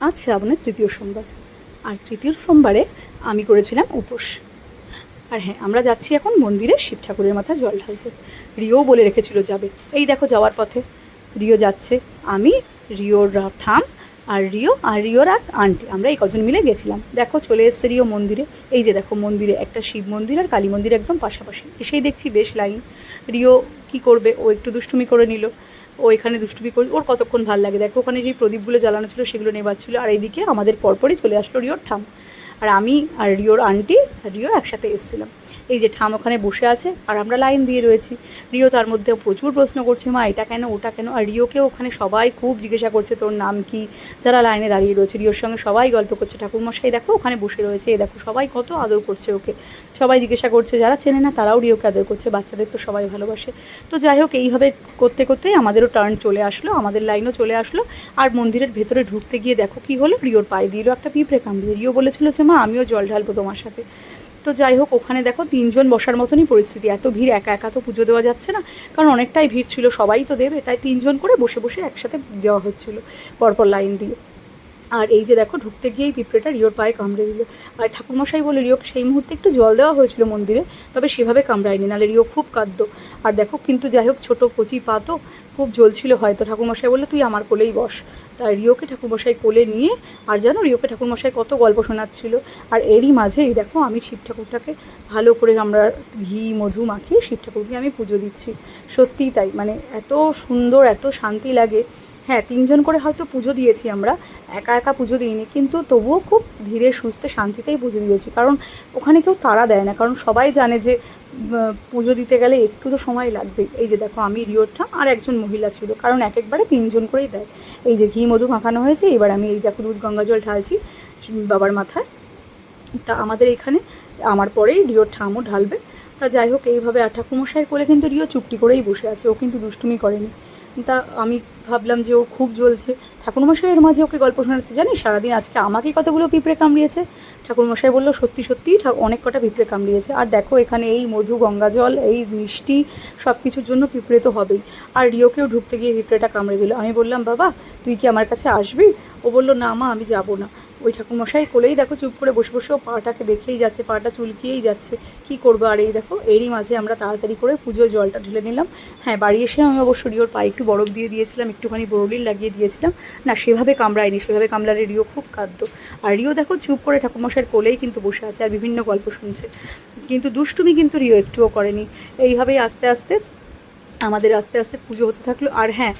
আজ শ্রাবণের তৃতীয় সোমবার। আর তৃতীয় সোমবারে আমি করেছিলাম উপোস। আর হ্যাঁ আমরা যাচ্ছি এখন মন্দিরে শিব ঠাকুরের মাথায় জল ঢালতে। রিও বলে রেখেছিল যাবে। এই দেখো যাওয়ার পথে। রিও যাচ্ছে। আমি, রিওর ঠাম আর রিও, আর রিওর আর আন্টি। আমরা এই কজন মিলে গেছিলাম। দেখো চলে এসছে রিও মন্দিরে। এই যে দেখো মন্দিরে একটা শিব মন্দির আর কালী মন্দির একদম পাশাপাশি। এসেই দেখছি বেশ লাইন। রিও কি করবে? ও একটু দুষ্টুমি করে নিল। ও এখানে দুষ্টুমি করে, ওর কতক্ষণ ভালো লাগে? দেখো, ওখানে যেই প্রদীপগুলো জ্বালানো ছিল, সেগুলো নেবার ছিল আর এইদিকে আমাদের পরপরই চলে আসলো রিওর ঠাম আর আমি আর রিওর আন্টি রিও একসাথে এসেছিলাম। এই যে ঠাম ওখানে বসে আছে, আর আমরা লাইন দিয়ে রয়েছি। রিও তার মধ্যে প্রচুর প্রশ্ন করছে, মা, এটা কেন? ওটা কেন? আর রিওকে ওখানে সবাই খুব জিজ্ঞাসা করছে, তোর নাম কি? যারা লাইনে দাঁড়িয়ে রয়েছে, রিওর সঙ্গে সবাই গল্প করছে, ঠাকুরমশাই, দেখো, ওখানে বসে রয়েছে এ দেখো, সবাই কত আদর করছে ওকে। সবাই জিজ্ঞাসা করছে, যারা চেনে না, তারাও রিওকে আদর করছে, বাচ্চাদের তো সবাই ভালোবাসে। তো যাই হোক, এইভাবে করতে করতেই আমাদেরও টার্ন চলে আসলো, আমাদের লাইনও চলে আসলো, আর মন্দিরের ভেতরে ঢুকতে গিয়ে দেখো কি হলো, রিওর পায়ে দিল একটা পিঁপড়ে কামড়িয়ে। রিও বলেছিল যে, মা, আমিও জল ঢালবো তোমার সাথে। তো যাই হোক, ওখানে দেখো তিনজন বসার মতনই পরিস্থিতি। এত ভিড়, একা একা তো পুজো দেওয়া যাচ্ছে না। কারণ অনেকটাই ভিড় ছিল, সবাই তো দেবে। তাই তিনজন করে বসে বসে একসাথে দেওয়া হচ্ছিল, পরপর লাইন দিয়ে। আর এই যে দেখো, ঢুকতে গিয়েই পিঁপড়েটা রিওর পায়ে কামড়ে দিল। আর ঠাকুরমশাই বলে রিওকে সেই মুহূর্তে একটু জল দেওয়া হয়েছিল মন্দিরে, তবে সেভাবে কামড়ায়নি, নাহলে রিও খুব কাঁদতো। আর দেখো, কিন্তু যাই হোক, ছোটো কচি পা তো খুব জ্বলছিল হয়তো। ঠাকুরমশাই বলল, তুই আমার কোলেই বস। তাই রিওকে ঠাকুরমশাই কোলে নিয়ে, আর জানো, রিওকে ঠাকুরমশাই কত গল্প শোনাচ্ছিল। আর এরই মাঝে দেখো, আমি শিব ঠাকুরটাকে ভালো করে আমরা ঘি, মধু মাখিয়ে শিব ঠাকুরকে আমি পুজো দিচ্ছি। সত্যিই তাই মানে এত সুন্দর, এত শান্তি লাগে। হ্যাঁ তিনজন করে হয়তো পুজো দিয়েছি আমরা। একা একা পুজো দিইনি, কিন্তু তবুও খুব ধীরে সুস্থে শান্তিতেই পুজো দিয়েছি। কারণ ওখানে কেউ তাড়া দেয় না, কারণ সবাই জানে যে পুজো দিতে গেলে একটু তো সময় লাগবে এই যে দেখো, আমি রিওরটা আর একজন মহিলা ছিল, কারণ এক একবারে তিনজন করেই দেয়। এই যে ঘি, মধু মাখানো হয়েছে, এবার আমি এই দেখো দুধ, গঙ্গা জল ঢালছি বাবার মাথায়। তা আমাদের এখানে, আমার পরেই রিওর ঠামও ঢালবে। তা যাই হোক, এইভাবে আর ঠাকুমশাই কোলে কিন্তু রিও চুপটি করেই বসে আছে, ও কিন্তু দুষ্টুমি করেনি। তা আমি ভাবলাম যে ও খুব জ্বলছে। ঠাকুরমশাইয়ের মাঝে ওকে গল্প শোনাতে জানিস? সারাদিন আজকে আমাকেই কতগুলো পিঁপড়ে কামড়িয়েছে। ঠাকুরমশাই বলল, সত্যি, সত্যিই ঠা- অনেক কটা পিঁপড়ে কামড়িয়েছে। আর দেখো, এখানে এই মধু, গঙ্গা জল, এই মিষ্টি সব কিছুর জন্য পিঁপড়ে তো হবেই। আর রিওকেও ঢুকতে গিয়ে পিঁপড়েটা কামড়ে দিল। আমি বললাম, বাবা, তুই কি আমার কাছে আসবি? ও বলল, না মা, আমি যাব না। ওই ঠাকুরমশাই কোলেই দেখো চুপ করে বসে বসে ও পাটাকে দেখেই যাচ্ছে, পাটা চুলকিয়েই যাচ্ছে। কি করব? আর এই দেখো, এরই মাঝে আমরা তাড়াতাড়ি করে পুজোর জলটা ঢেলে নিলাম। হ্যাঁ বাড়ি এসে আমি অবশ্য রিওর পায়ে একটু বরফ দিয়ে দিয়েছিলাম একটুখানি বরলির লাগিয়ে দিয়েছিলাম। না, সেভাবে কামড়ায়নি, সেভাবে কামড়ালে রিও খুব কাঁদতো। আর রিও দেখো, চুপ করে ঠাকুরমশাইয়ের কোলেই কিন্তু বসে আছে আর বিভিন্ন গল্প শুনছে। কিন্তু দুষ্টুমি কিন্তু রিও একটুও করেনি। এইভাবেই আস্তে আস্তে, আমাদের আস্তে আস্তে পুজো হতে থাকল। আর হ্যাঁ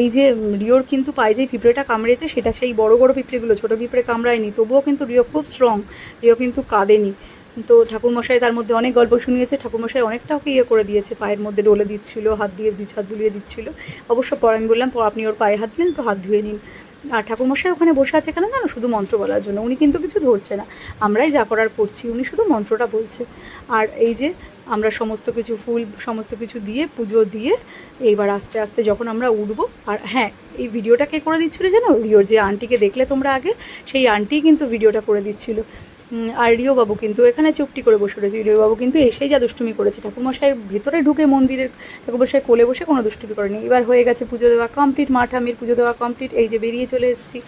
এই যে রিওর কিন্তু পায়ে যে পিঁপড়েটা কামড়েছে, সেটা সেই বড় বড় পিঁপড়েগুলো, ছোটো পিঁপড়ে কামড়ায়নি। তবুও কিন্তু রিও খুব স্ট্রং রিও কিন্তু কাঁদেনি। তো ঠাকুরমশাই তার মধ্যে অনেক গল্প শুনিয়েছে। ঠাকুরমশাই অনেকটা ওকে ইয়ে করে দিয়েছে, পায়ের মধ্যে ডলে দিচ্ছিল, হাত দিয়ে হাত বুলিয়ে দিচ্ছিল। অবশ্য পর আমি বললাম আপনি ওর পায়ে হাত দিলেন একটু হাত ধুয়ে নিন। আর ঠাকুরমশাই ওখানে বসে আছে কেন জানো? শুধু মন্ত্র বলার জন্য। উনি কিন্তু কিছু ধরছে না। আমরাই যা করার করছি, উনি শুধু মন্ত্রটা বলছে। আর এই যে আমরা সমস্ত কিছু ফুল, সমস্ত কিছু দিয়ে, পুজো দিয়ে এইবার আস্তে আস্তে যখন আমরা উঠবো, আর হ্যাঁ এই ভিডিওটা কে করে দিচ্ছিল জানো? রিওর যে আন্টিকে দেখলে তোমরা আগে, সেই আন্টিই কিন্তু ভিডিওটা করে দিচ্ছিল। আর রিও বাবু কিন্তু এখানে চুপটি করে বসে রয়েছে। রিও বাবু কিন্তু এসেই যা দুষ্টুমি করেছে। ঠাকুরমশাইয়ের ভেতরে ঢুকে মন্দিরের ঠাকুরমশাই কোলে বসে কোনো দুষ্টুমি করেনি। এবার হয়ে গেছে পুজো দেওয়া কমপ্লিট মা ঠামির পুজো দেওয়া কমপ্লিট এই যে বেরিয়ে চলে এসেছি,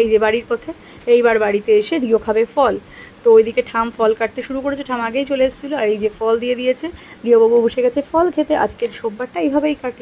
এই যে বাড়ির পথে। এইবার বাড়িতে এসে রিও খাবে ফল। তো ওইদিকে ঠাম ফল কাটতে শুরু করেছে। ঠাম আগেই চলে এসেছিল আর এই যে ফল দিয়ে দিয়েছে। রিও বাবু বসে গেছে ফল খেতে। আজকের সোমবারটা এইভাবেই কাটলো।